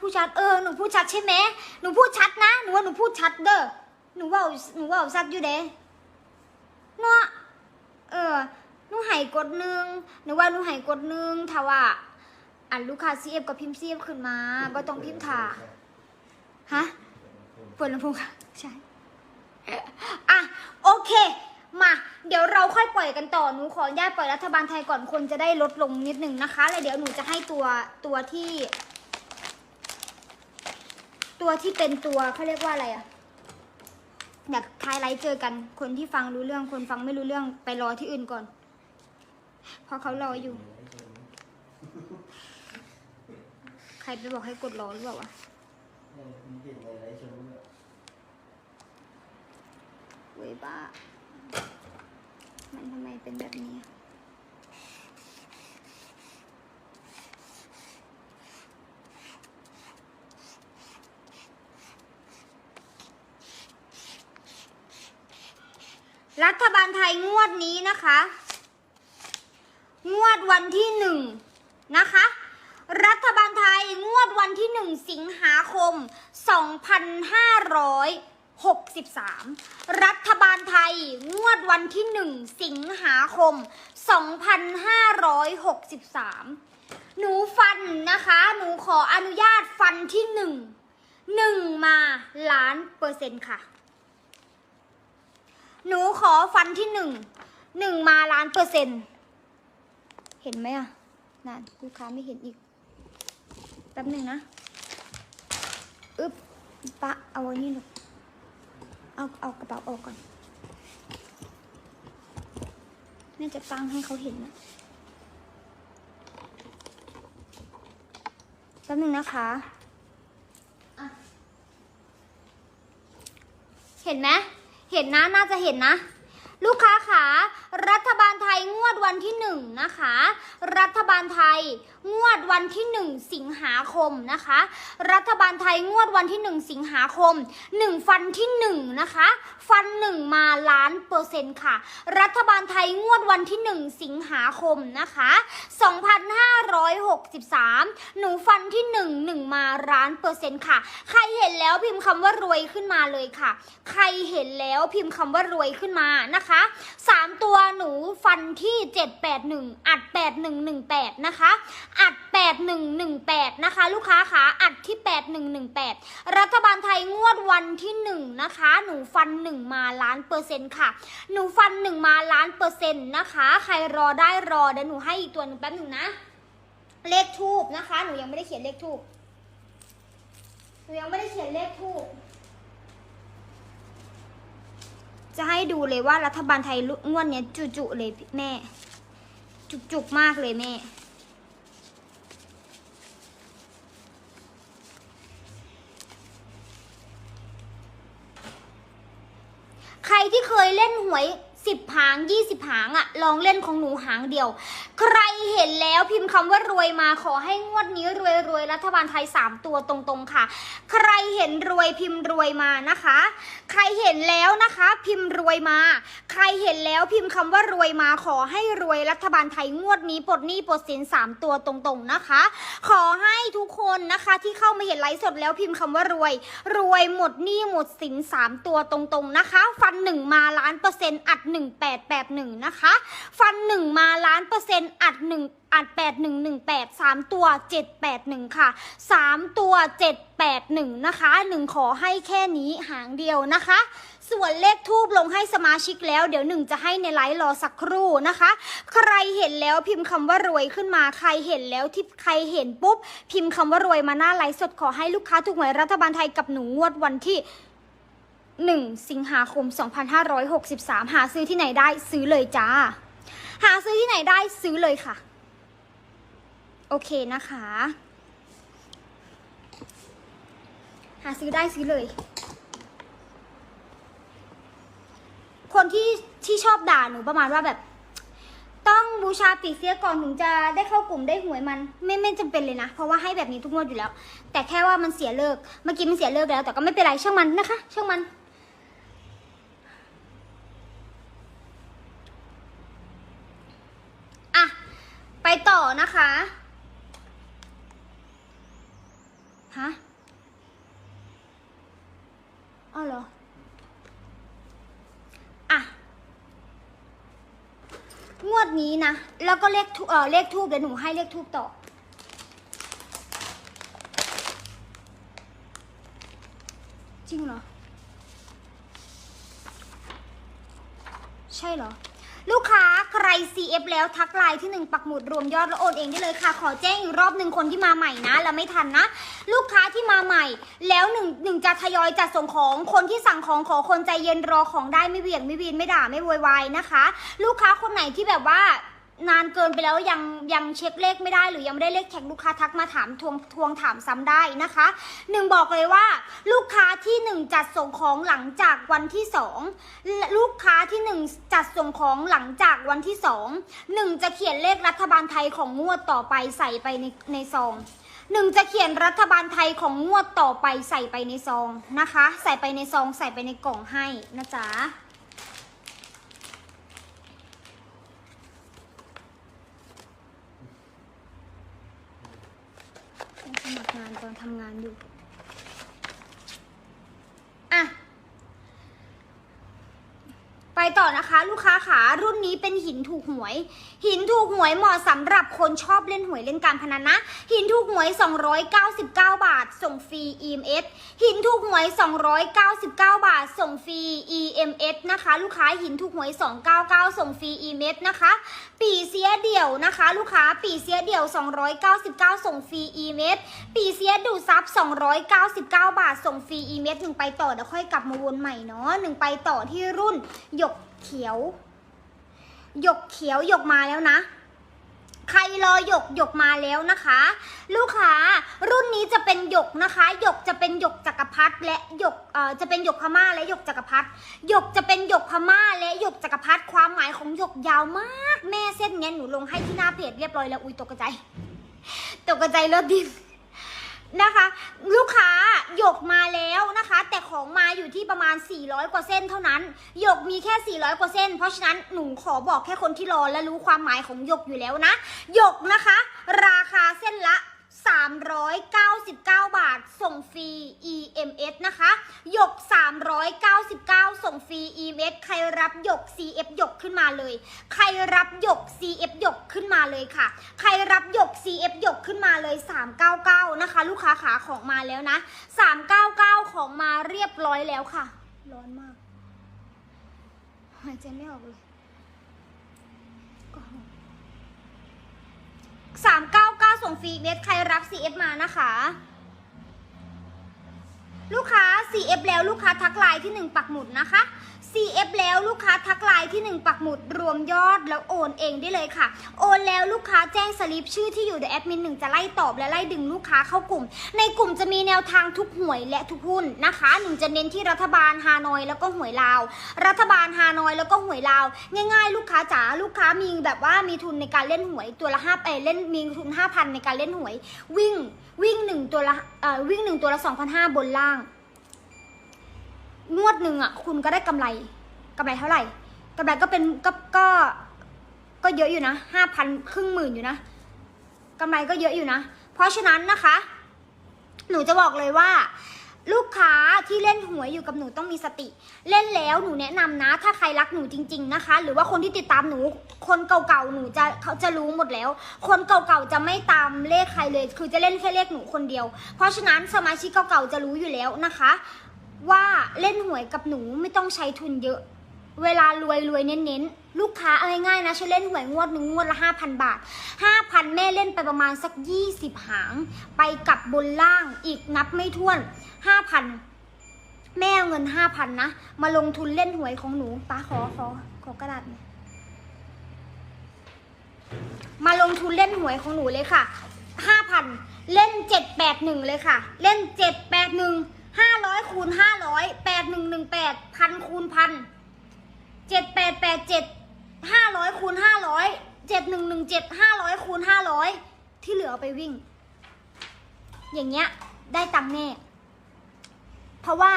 พูดชัดเออหนูพูดชัดใช่ไหมหนูพูดชัดนะหนูว่าหนูพูดชัดเด้อหนูว่าหนูว่าชัดอยู่เด้เนาะเออหนูให้กดหนึ่งหนูว่าหนูให้กดหนึ่งถ้าว่าอันลูกค้าซีเอฟกับพิมพ์ซีเอฟขึ้นมาบ่ต้องพิมพ์ถ่าฮะเปิดลำโพงค่ะใช่อะโอเค มา เดี๋ยวเราค่อยปล่อยกันต่อหนูขออนุญาตปล่อยรัฐบาลไทยก่อนคนจะได้ลดลงนิดนึงนะคะ แล้วเดี๋ยวหนูจะให้ตัวตัวที่ ตัวที่เป็นตัวเขาเรียกว่าอะไรอะอยากท้ายไลฟ์เจอกัน คนที่ฟังรู้เรื่อง คนฟังไม่รู้เรื่องไปรอที่อื่นก่อน เพราะเขารออยู่ ใครไปบอกให้กดรอหรือเปล่าวะเว้ยบ้า มันทำไมเป็นแบบนี้ รัฐบาลไทยงวดนี้นะคะ งวดวันที่หนึ่งนะคะ รัฐบาลไทยงวดวันที่หนึ่งสิงหาคม 2563 รัฐบาลไทยงวดวันที่หนึ่งสิงหาคม 2563 หนูฟันนะคะ หนูขออนุญาตฟันที่หนึ่งหนึ่งมาล้านเปอร์เซ็นต์ค่ะ หนูขอฟันที่หนึ่ง หนึ่งมาล้านเปอร์เซ็นต์เห็นไหมอะนั่นลูกค้าไม่เห็นอีก แป๊บหนึ่งนะ อึ๊บปะเอาไว้นี่ลูกเอาเอากระเป๋าออกก่อนแม่จะตั้งให้เขาเห็นนะแป๊บหนึ่งนะคะะเห็นไหม เห็นนะน่าจะเห็นนะ ลูกค้าขา รัฐบาลไทยงวดวันที่หนึ่งนะคะ รัฐบาลไทยงวดวันที่หนึ่งสิงหาคมนะคะ รัฐบาลไทยงวดวันที่หนึ่งสิงหาคมหนึ่งฟันที่หนึ่งนะคะฟันหนึ่งมาล้านเปอร์เซ็นต์ค่ะ รัฐบาลไทยงวดวันที่หนึ่งสิงหาคมนะคะ 2563 หนูฟันที่หนึ่งหนึ่งมาล้านเปอร์เซ็นต์ค่ะ ใครเห็นแล้วพิมพ์คำว่ารวยขึ้นมาเลยค่ะ ใครเห็นแล้วพิมพ์คำว่ารวยขึ้นมานะคะสามตัวหนูฟันที่ 781 อัด 8118 นะคะ อัด 8118 นะคะ ลูกค้าขาอัดที่ 8118 รัฐบาลไทยงวดวันที่ 1 นะคะ หนูฟัน 1 มาล้านเปอร์เซ็นต์ค่ะ หนูฟัน 1 มาล้านเปอร์เซ็นต์นะคะ ใครรอได้รอเดี๋ยวหนูให้อีกตัวหนึ่งแป๊บหนึ่งนะ เลขทูบนะคะ หนูยังไม่ได้เขียนเลขทูบหนูยังไม่ได้เขียนเลขทูบ จะให้ดูเลยว่ารัฐบาลไทยงวดเนี้ยจุๆเลยแม่ จุกๆมากเลยแม่ ใครที่เคยเล่นหวย สิบหางยี่สิบหางอะลองเล่นของหนูหางเดียว ใครเห็นแล้วพิมพ์คำว่ารวยมาขอให้งวดนี้รวยรวยรัฐบาลไทยสามตัวตรงๆค่ะ ใครเห็นรวยพิมพ์รวยมานะคะ ใครเห็นแล้วนะคะ พิมพ์รวยมา ใครเห็นแล้วพิมพ์คำว่ารวยมาขอให้รวยรัฐบาลไทยงวดนี้ปลดหนี้ปลดสินสามตัวตรงๆนะคะ ขอให้ทุกคนนะคะที่เข้ามาเห็นไลฟ์สดแล้วพิมพ์คำว่ารวย รวยหมดหนี้หมดสินสามตัวตรงๆนะคะ ฟันหนึ่งมาล้านเปอร์เซ็นต์อัดหนึ่งแปดแปดหนึ่งนะคะ ฟันหนึ่งมาล้านเปอร์เซ็นต์อัดหนึ่งอัดแปดหนึ่งหนึ่งแปดสามตัวเจ็ดแปดหนึ่งค่ะสามตัวเจ็ดแปดหนึ่งนะคะหนึ่งขอให้แค่นี้หางเดียวนะคะ ส่วนเลขทูบลงให้สมาชิกแล้ว เดี๋ยวหนึ่งจะให้ในไลฟ์รอสักครู่นะคะ ใครเห็นแล้วพิมพ์คำว่ารวยขึ้นมา ใครเห็นแล้วที่ใครเห็นปุ๊บ พิมพ์คำว่ารวยมาหน้าไลฟ์สดขอให้ลูกค้าถูกหวยรัฐบาลไทยกับหนูงวดวันที่ 1 สิงหาคม 2563 หาซื้อที่ไหนได้ซื้อเลยจ้า หาซื้อที่ไหนได้ซื้อเลยค่ะ โอเคนะคะ หาซื้อได้ซื้อเลย คนที่ที่ชอบด่าหนูประมาณว่าแบบ ต้องบูชาปีเสียก่อนถึงจะได้เข้ากลุ่มได้หวยมัน ไม่ไม่จำเป็นเลยนะ เพราะว่าให้แบบนี้ทุกงวดอยู่แล้ว แต่แค่ว่ามันเสียเลิก เมื่อกี้มันเสียเลิกแล้ว แต่ก็ไม่เป็นไรช่างมันนะคะ ช่างมัน อะ ไป ต่อนะคะฮะอ้าวเหรออะงวดนี้นะ แล้วก็เลขทูเออเลขทูบเดี๋ยวหนูให้เลขทูบต่อ จริงเหรอ ใช่เหรอ ลูกค้าใคร CF แล้วทักไลน์ที่หนึ่งปักหมุดรวมยอดแล้วโอนเองได้เลยค่ะ ขอแจ้งอีกรอบหนึ่งคนที่มาใหม่นะแล้วไม่ทันนะ ลูกค้าที่มาใหม่ แล้วหนึ่งหนึ่งจะทยอยจัดส่งของคนที่สั่งของขอคนใจเย็นรอของได้ไม่เบี่ยงไม่วีนไม่ด่าไม่โวยวายนะคะ ลูกค้าคนไหนที่แบบว่า นานเกินไปแล้วยังยังเช็คเลขไม่ได้หรือยังไม่ได้เลขแท็กลูกค้าทักมาถามทวงทวงถามซ้ำได้นะคะหนึ่งบอกเลยว่าลูกค้าที่หนึ่งจัดส่งของหลังจากวันที่สองลูกค้าที่หนึ่งจัดส่งของหลังจากวันที่สองหนึ่งจะเขียนเลขรัฐบาลไทยของงวดต่อไปใส่ไปในในซองหนึ่งจะเขียนรัฐบาลไทยของงวดต่อไปใส่ไปในซองนะคะ ใส่ไปในซองใส่ไปในกล่องให้นะจ๊ะ ต้องสมัครงานตอนทำงานอยู่ อะ ไปต่อนะคะลูกค้าขารุ่นนี้เป็นหินถูกหวย หินถูกหวยเหมาะสำหรับคนชอบเล่นหวยเล่นการพนันนะ หินถูกหวย 299 บาท ส่งฟรี EMS หินถูกหวย 299 บาท ส่งฟรี EMS นะคะ ลูกค้าหินถูกหวย 299 ส่งฟรี EMS นะคะ ปีเสียเดี่ยวนะคะ ลูกค้าปีเสียเดี่ยว 299 ส่งฟรี EMS ปีเสียดูซับ 299 บาท ส่งฟรี EMS หนึ่งไปต่อเดี๋ยวค่อยกลับมาวนใหม่เนาะหนึ่งไปต่อที่รุ่นย เขียว หยกเขียวหยกมาแล้วนะ ใครรอหยกหยกมาแล้วนะคะ ลูกค้ารุ่นนี้จะเป็นหยกนะคะ หยกจะเป็นหยกจักรพรรดิและหยกเอ่อจะเป็นหยกพม่าและหยกจักรพรรดิหยกจะเป็นหยกพม่าและหยกจักรพรรดิความหมายของหยกยาวมาก แม่เส้นเนี้ยหนูลงให้ที่หน้าเพจเรียบร้อยแล้วอุ้ยตกใจตกใจเลิศดิ นะคะ ลูกค้าหยกมาแล้วนะคะ แต่ของมาอยู่ที่ประมาณ 400 กว่าเส้นเท่านั้นหยกมีแค่ 400 กว่าเส้น เพราะฉะนั้นหนูขอบอกแค่คนที่รอและรู้ความหมายของหยกอยู่แล้วนะหยกนะคะ ราคาเส้นละ ส่งฟรี EMS นะคะหยก 399 ส่งฟรี EMS ใครรับหยก CF หยกขึ้นมาเลย ใครรับหยก CF หยกขึ้นมาเลยค่ะ ใครรับหยก CF หยกขึ้นมาเลย 399 นะคะ ลูกค้าขาของมาแล้วนะ 399 ของมาเรียบร้อยแล้วค่ะ ร้อนมาก หายใจไม่ออกเลยก็หอบ399 ส่งฟรีเมสใครรับ CF มานะคะ ลูกค้า CF แล้วลูกค้าทักไลน์ที่ 1 ปักหมุดนะคะ CF แล้วลูกค้าทักไลน์ที่ 1 ปักหมุดรวมยอดแล้วโอนเองได้เลยค่ะ โอนแล้วลูกค้าแจ้งสลิปชื่อที่อยู่เดี๋ยวแอดมินหนึ่งจะไล่ตอบและไล่ดึงลูกค้าเข้ากลุ่ม ในกลุ่มจะมีแนวทางทุกหวยและทุกหุ้นนะคะหนึ่งจะเน้นที่รัฐบาลฮานอยแล้วก็หวยลาว รัฐบาลฮานอยแล้วก็หวยลาว ง่าย ๆ ลูกค้าจ๋าลูกค้ามีแบบว่ามีทุนในการเล่นหวยตัวละห้าเอเล่นมีทุนห้าพันในการเล่นหวย วิ่งวิ่งหนึ่งตัวละเอ่อวิ่งหนึ่งตัวละสองพันห้าบนล่าง งวดหนึ่งอะ คุณก็ได้กำไรกำไรเท่าไหร่กำไรก็เป็นก็ก็ก็เยอะอยู่นะห้าพันครึ่งหมื่นอยู่นะกำไรก็เยอะอยู่นะ เพราะฉะนั้นนะคะ หนูจะบอกเลยว่า ลูกค้าที่เล่นหวยอยู่กับหนูต้องมีสติ เล่นแล้วหนูแนะนำนะ ถ้าใครรักหนูจริง ๆนะคะ หรือว่าคนที่ติดตามหนู คนเก่าๆหนูจะเขาจะรู้หมดแล้ว คนเก่าๆจะไม่ตามเลขใครเลย คือจะเล่นแค่เลขหนูคนเดียว เพราะฉะนั้นสมาชิกเก่าๆจะรู้อยู่แล้วนะคะ ว่าเล่นหวยกับหนูไม่ต้องใช้ทุนเยอะ เวลารวยรวยเน้นๆ ลูกค้าเอาง่ายๆนะฉันเล่นหวยงวดหนึ่งงวดละห้าพันบาทห้าพันแม่เล่นไปประมาณสักยี่สิบหาง ไปกลับบนล่างอีกนับไม่ถ้วนห้าพันแม่เอาเงินห้าพันนะ มาลงทุนเล่นหวยของหนูป้าขอขอขอกระดาษมาลงทุนเล่นหวยของหนูเลยค่ะห้าพันเล่นเจ็ดแปดหนึ่งเลยค่ะ เล่นเจ็ดแปดหนึ่ง ห้าร้อยคูณห้าร้อยแปดหนึ่งหนึ่งแปดพันคูณพันเจ็ดแปดแปดเจ็ดห้าร้อยคูณห้าร้อยเจ็ดหนึ่งหนึ่งเจ็ดห้าร้อยคูณห้าร้อยที่เหลือไปวิ่ง อย่างเงี้ยได้ตังค์แน่ เพราะว่า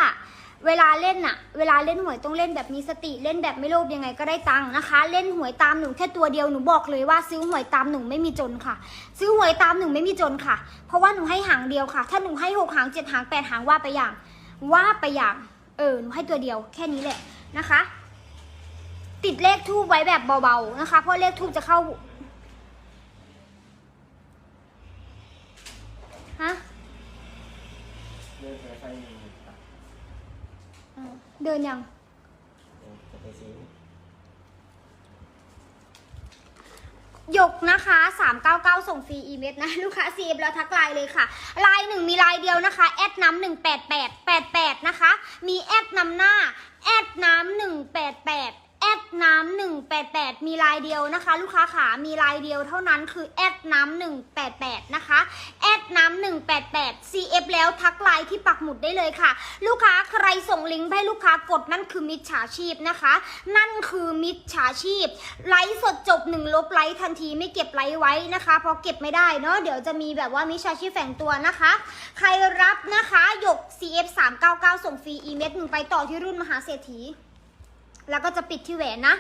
เวลาเล่นน่ะเวลาเล่นหวยต้องเล่นแบบมีสติเล่นแบบไม่โลภยังไงก็ได้ตังค์นะคะ เล่นหวยตามหนูแค่ตัวเดียวหนูบอกเลยว่าซื้อหวยตามหนูไม่มีจนค่ะ ซื้อหวยตามหนูไม่มีจนค่ะ เพราะว่าหนูให้หางเดียวค่ะ ถ้าหนูให้หกหางเจ็ดหางแปดหางว่าไปอย่าง ว่าไปอย่าง เออหนูให้ตัวเดียวแค่นี้แหละนะคะ ติดเลขทูบไว้แบบเบาๆนะคะ เพราะเลขทูบจะเข้าฮะ เดินไปไฟหนึ่งตัด เออเดินยัง จะไปซื้อหยกนะคะ 399 ส่งฟรีอีเมลนะ ลูกค้า CF แล้วทักไลน์เลยค่ะ ไลน์หนึ่งมีไลน์เดียวนะคะแอดน้ำหนึ่งแปดแปดแปดแปดนะคะ มีแอดนำหน้าแอดน้ำหนึ่งแปดแปดแอ ดน้ำหนึ่งแปดแปดมีลน์เดียวนะคะ ลูกค้าขามีลน์เดียวเท่านั้นคือแอดน้ำหนึ่งแปดแปดนะคะแอดน้ำหนึ่งแปดแปด CF แล้วทักไลน์ที่ปักหมุดได้เลยค่ะ ลูกค้าใครส่งลิงก์ให้ลูกค้ากดนั่นคือมิจฉาชีพนะคะ นั่นคือมิจฉาชีพ ไลฟ์สดจบหนึ่งลบไลฟ์ทันทีไม่เก็บไลฟ์ไว้นะคะเพราะเก็บไม่ได้เนาะเดี๋ยวจะมีแบบว่ามิจฉาชีพแฝงตัวนะคะ ใครรับนะคะหยก CF 399ส่งฟรีอีเมลหนึ่งไปต่อที่รุ่นมหาเศรษฐี แล้วก็จะปิดที่แหวนนะ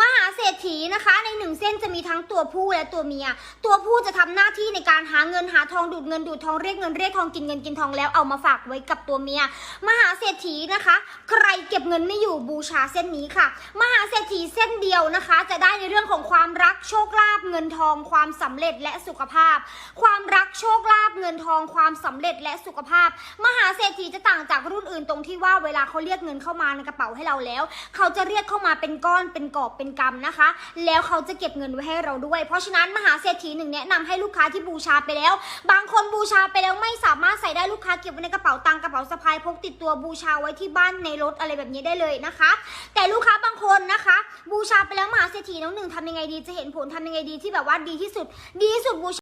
มหาเศรษฐีนะคะ ในหนึ่งเส้นจะมีทั้งตัวผู้และตัวเมีย ตัวผู้จะทำหน้าที่ใน การหาเงินหาทองดูดเงินดูดทองเรียกเงินเรียกทองกินเงินกินทองแล้วเอามาฝากไว้กับตัวเมีย มหาเศรษฐีนะคะ ใครเก็บเงินไม่อยู่บูชาเส้นนี้ค่ะ มหาเศรษฐีเส้นเดียวนะคะ จะได้ในเรื่องของความรักโชคลาภเงินทองความสำเร็จและสุขภาพ ความรักโชคลาภเงินทองความสำเร็จและสุขภาพ มหาเศรษฐีจะต่างจากรุ่นอื่นตรงที่ว่าเวลาเขาเรียกเงินเข้ามาในกระเป๋าให้เราแล้ว เขาจะเรียกเข้ามาเป็นก้อนเป็นกอบเป็นกำนะคะ แล้วเขาจะเก็บเงินไว้ให้เราด้วย เพราะฉะนั้นมหาเศรษฐีหนึ่งแนะนำให้ลูกค้าที่บูชาไปแล้ว บางคนบูชาไปแล้วไม่สามารถใส่ได้ลูกค้าเก็บไว้ในกระเป๋าตังกระเป๋าสะพายพกติดตัวบูชาไว้ที่บ้านในรถอะไรแบบนี้ได้เลยนะคะ แต่ลูกค้าบางคนนะคะ บูชาไปแล้วมหาเศรษฐีน้องหนึ่งทำยังไงดีจะเห็นผลทำยังไงดีที่แบบว่าดีที่สุด ดีที่สุดบูชา